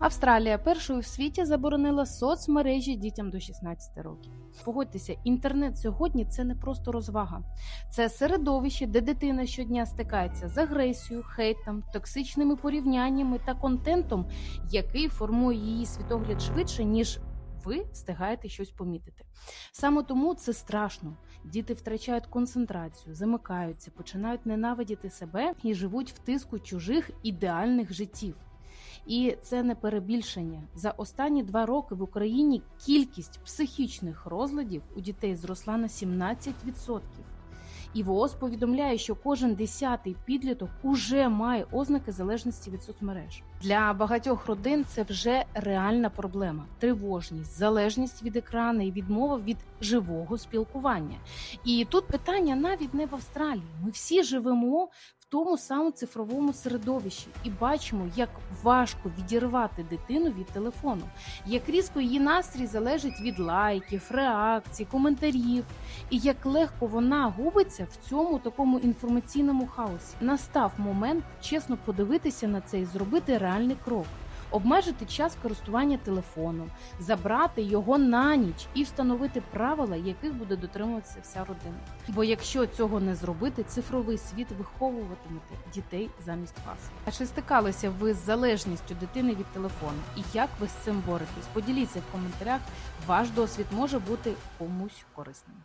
Австралія першою в світі заборонила соцмережі дітям до 16 років. Погодьтеся, інтернет сьогодні це не просто розвага, це середовище, де дитина щодня стикається з агресією, хейтом, токсичними порівняннями та контентом, який формує її світогляд швидше, ніж ви встигаєте щось помітити. Саме тому це страшно. Діти втрачають концентрацію, замикаються, починають ненавидіти себе і живуть в тиску чужих ідеальних життів. І це не перебільшення. За останні два роки в Україні кількість психічних розладів у дітей зросла на 17%. І ВООЗ повідомляє, що кожен десятий підліток уже має ознаки залежності від соцмереж. Для багатьох родин це вже реальна проблема: тривожність, залежність від екрану і відмова від живого спілкування. І тут питання навіть не в Австралії. Ми всі живемо тому самому цифровому середовищі і бачимо, як важко відірвати дитину від телефону, як різко її настрій залежить від лайків, реакцій, коментарів, і як легко вона губиться в цьому такому інформаційному хаосі. Настав момент чесно подивитися на це і зробити реальний крок. Обмежити час користування телефоном, забрати його на ніч і встановити правила, яких буде дотримуватися вся родина. Бо якщо цього не зробити, цифровий світ виховуватимете дітей замість вас. А чи стикалися ви з залежністю дитини від телефону? І як ви з цим боретесь? Поділіться в коментарях. Ваш досвід може бути комусь корисним.